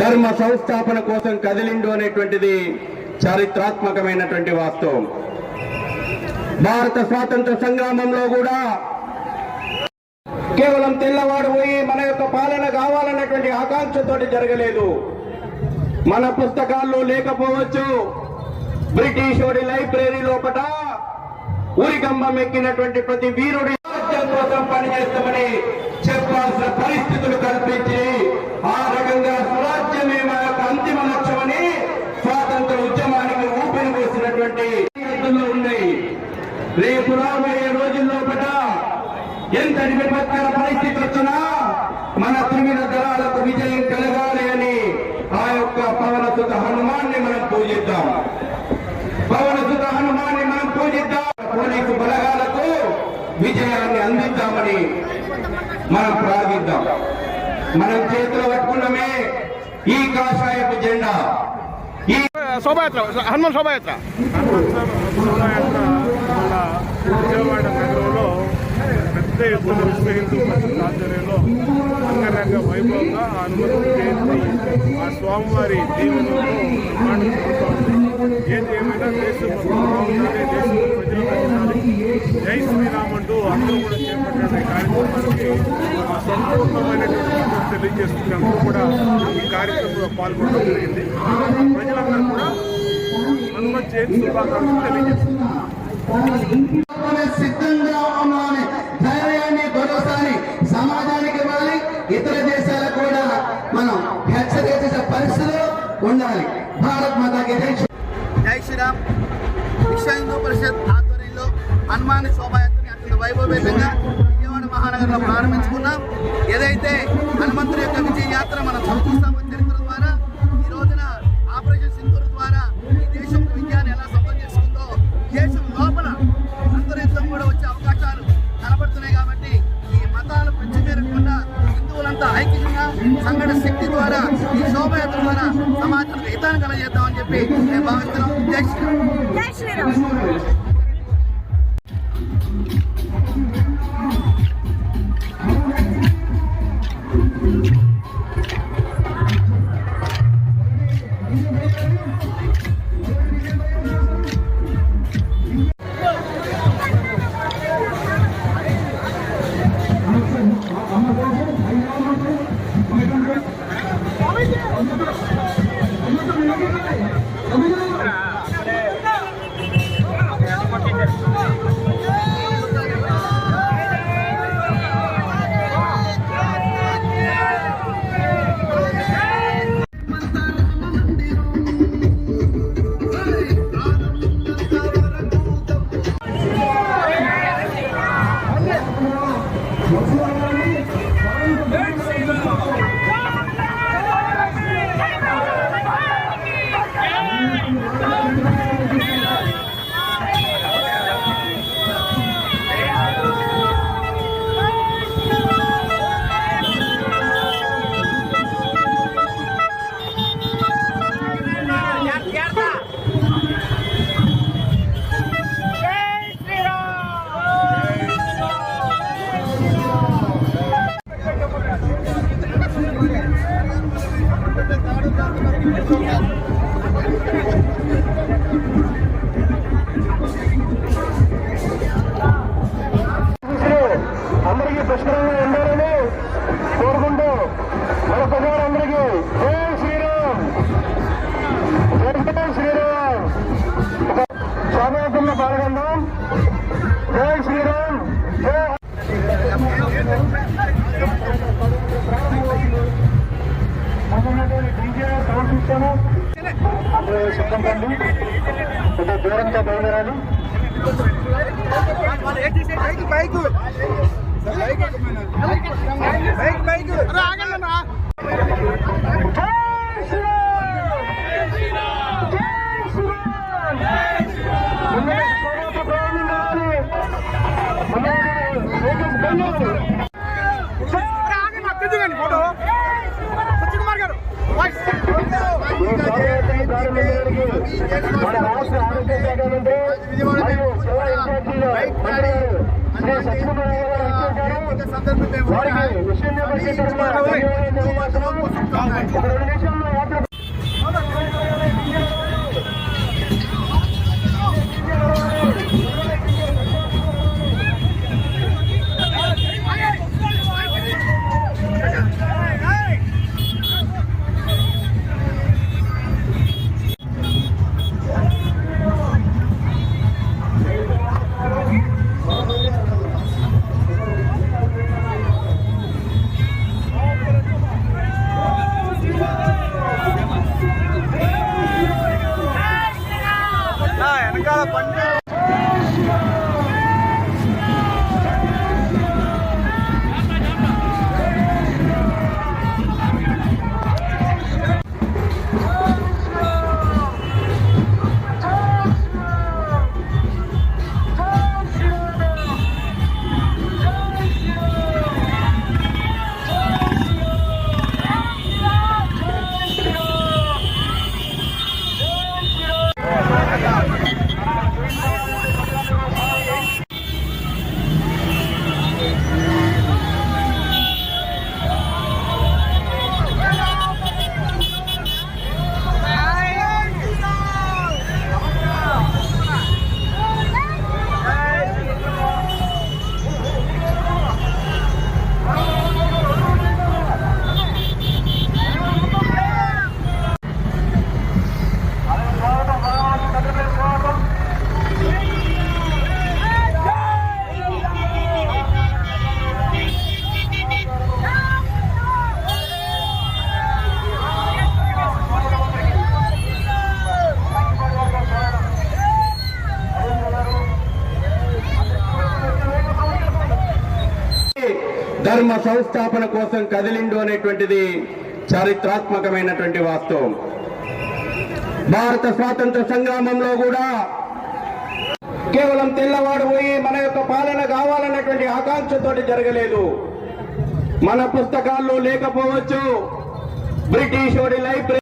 ధర్మ సంస్థాపన కోసం కదిలిండు అనేటువంటిది చారిత్రాత్మకమైనటువంటి వాస్తవం. భారత స్వాతంత్ర సంగ్రామంలో కూడా కేవలం తెల్లవాడు పోయి మన యొక్క పాలన కావాలన్నటువంటి ఆకాంక్షతోటి జరగలేదు. మన పుస్తకాల్లో లేకపోవచ్చు బ్రిటిష్ వాడి లైబ్రరీ లోపల ఊరికంబం ఎక్కినటువంటి ప్రతి వీరుడి కోసం పనిచేస్తామని విపత్కర పరిస్థితి వచ్చినా మన త్రివిధ దళాలకు విజయం కలగాలి అని ఆ యొక్క పవన సుత హనుమాన్ని మనం పూజిద్దాం. పవన సుత హనుమాన్ని మనం పూజిద్దాం. పోలీసు బలగాలకు విజయాన్ని అందిద్దామని మనం ప్రార్థిద్దాం. మనం చేతిలో పట్టుకున్నమే ఈ కాషాయపు జెండా. ఈ శోభాయాత్ర హనుమాన్ శోభాయాత్ర. విజయవాడ అంటే ఇప్పుడు ఎత్తున విశ్వ హిందూ పరిషత్ ఆధ్వర్యంలో అంగరంగ వైభవంగా ఆ జయంతి ఆ స్వామివారి దీవెనలతో ఏది ఏమైనా దేశం బాగుండాలి దేశంలో ప్రజలు బాగుండాలి జై శ్రీరామ్ అంటూ అందరూ కూడా చేపట్టిన కార్యక్రమానికి ఆ సంపూర్ణమైనటువంటి తెలియజేస్తుంది అందరూ కూడా ఈ కార్యక్రమంలో పాల్గొనడం జరిగింది. ప్రజలందరూ కూడా హనుమత్ జయంతి శుభాకాంక్షలు తెలియజేస్తున్నారు. జై శ్రీరామ్. విశ్వ హిందూ పరిషత్ ఆధ్వర్యంలో హనుమాన్ శోభాయాత్రని అత్యంత వైభవేతంగా శోభయాత్ర హితాన్ని కలగజేద్దామని చెప్పి నేను భావిస్తున్నాం జై శ్రీరామ్. శోభయాత్రలో పాల్గొందాం జై శ్రీరామ్. జై సౌండ్ అందరూ సిద్ధం కండి కొంచెం దూరంగా బయలుదేరాలి మన రాష్ట్ర ఆరోగ్య శాఖ మంత్రి మరియు శివ ఇన్ఛార్జీలు మంత్రి గారు వేదిక సందర్భంగా ధర్మ సంస్థాపన కోసం కదిలిండు అనేటువంటిది చారిత్రాత్మకమైనటువంటి వాస్తవం. భారత స్వాతంత్ర సంగ్రామంలో కూడా కేవలం తెల్లవాడు పోయి మన యొక్క పాలన కావాలన్నటువంటి ఆకాంక్షతోటి జరగలేదు. మన పుస్తకాల్లో లేకపోవచ్చు. బ్రిటిష్ వాడి లైబ్రరీ